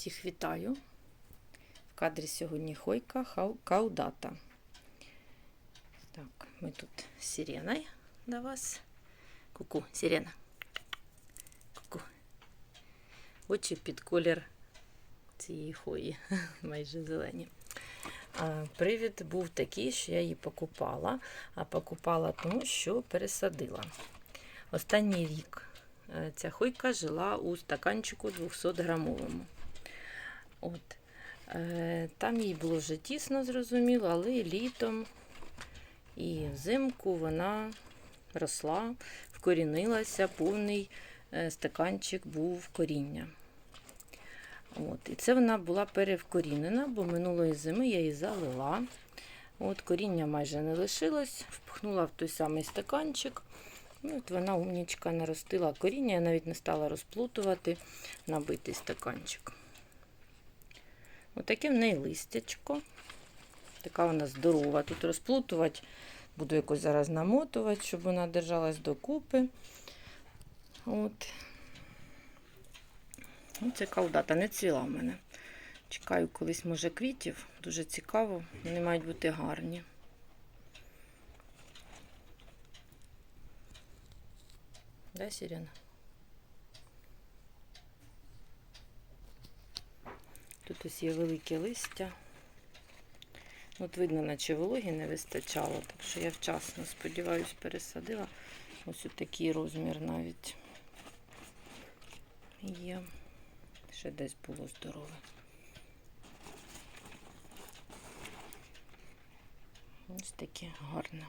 Всіх вітаю. В кадрі сьогодні Хойка Каудата. Так, ми тут з сиреною до вас. Ку-ку, сирена. Ку-ку. Очі під колір цієї хої, майже зелені. Привід був такий, що я її покупала, а покупала тому, що пересадила. Останній рік е, ця хойка жила у стаканчику 200 грамовому. От. Е, Там їй було вже тісно, зрозуміло, але і літом і взимку вона росла, вкорінилася, повний е, стаканчик був коріння. От. І це вона була перевкорінена, бо минулої зими я її залила. От, коріння майже не лишилось, впхнула в той самий стаканчик. Ну, от вона умнічка наростила коріння, я навіть не стала розплутувати набитий стаканчик. Отаке в неї листячко. Така вона здорова. Тут розплутувати, буду якось зараз намотувати, щоб вона держалась докупи. От. Ну, це калдата не цвіла в мене. Чекаю колись, може, квітів. Дуже цікаво. Вони мають бути гарні. Да, Сірена? Тут є велике листя. От видно, наче вологі не вистачало, так що я вчасно, сподіваюсь, пересадила. Ось такий розмір навіть є. Ще десь було здорове. Ось таке гарне.